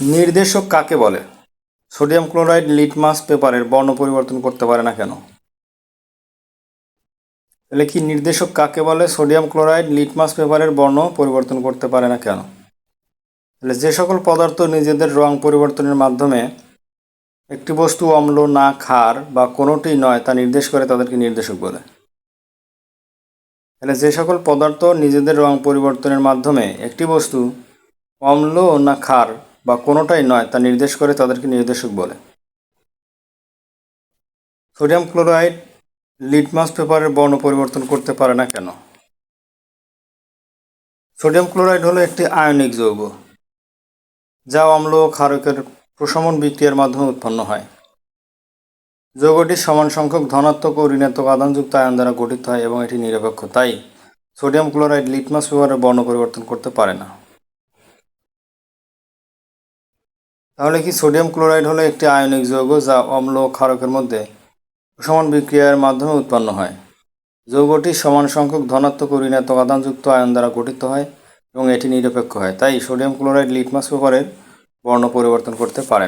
নির্দেশক কাকে বলে? সোডিয়াম ক্লোরাইড লিটমাস পেপারের বর্ণ পরিবর্তন করতে পারে না কেন? তাহলে কি নির্দেশক কাকে বলে? সোডিয়াম ক্লোরাইড লিটমাস পেপারের বর্ণ পরিবর্তন করতে পারে না কেন? তাহলে যে সকল পদার্থ নিজেদের রং পরিবর্তনের মাধ্যমে একটি বস্তু অম্ল, না ক্ষার বা কোনোটি নয় তা নির্দেশ করে তাদেরকে নির্দেশক বলে। তাহলে যে সকল পদার্থ নিজেদের রং পরিবর্তনের মাধ্যমে একটি বস্তু অম্ল, না ক্ষার বা কোনোটাই নয়, তা নির্দেশ করে তাদেরকে নির্দেশক বলে। সোডিয়াম ক্লোরাইড লিটমাস পেপারের বর্ণ পরিবর্তন করতে পারে না কেন? সোডিয়াম ক্লোরাইড হলো একটি আয়নিক যৌগ, যা অম্ল ও ক্ষারকের প্রশমন বিক্রিয়ার মাধ্যমে উৎপন্ন হয়। যৌগটি সমান সংখ্যক ধনাত্মক ও ঋণাত্মক আদানযুক্ত আয়ন দ্বারা গঠিত হয় এবং এটি নিরপেক্ষ, তাই সোডিয়াম ক্লোরাইড লিটমাস পেপারের বর্ণ পরিবর্তন করতে পারে না। তাহলে কি সোডিয়াম ক্লোরাইড হলো একটি আয়নিক যৌগ যা অম্ল ক্ষারকের মধ্যে সমান বিক্রিয়ার মাধ্যমে উৎপন্ন হয় যৌগটি সমান সংখ্যক ধনাত্মক ঋণাত্মক আধানযুক্ত আয়ন দ্বারা গঠিত হয় এবং এটি নিরপেক্ষ হয় তাই সোডিয়াম ক্লোরাইড লিটমাস পেপারের বর্ণ পরিবর্তন করতে পারে।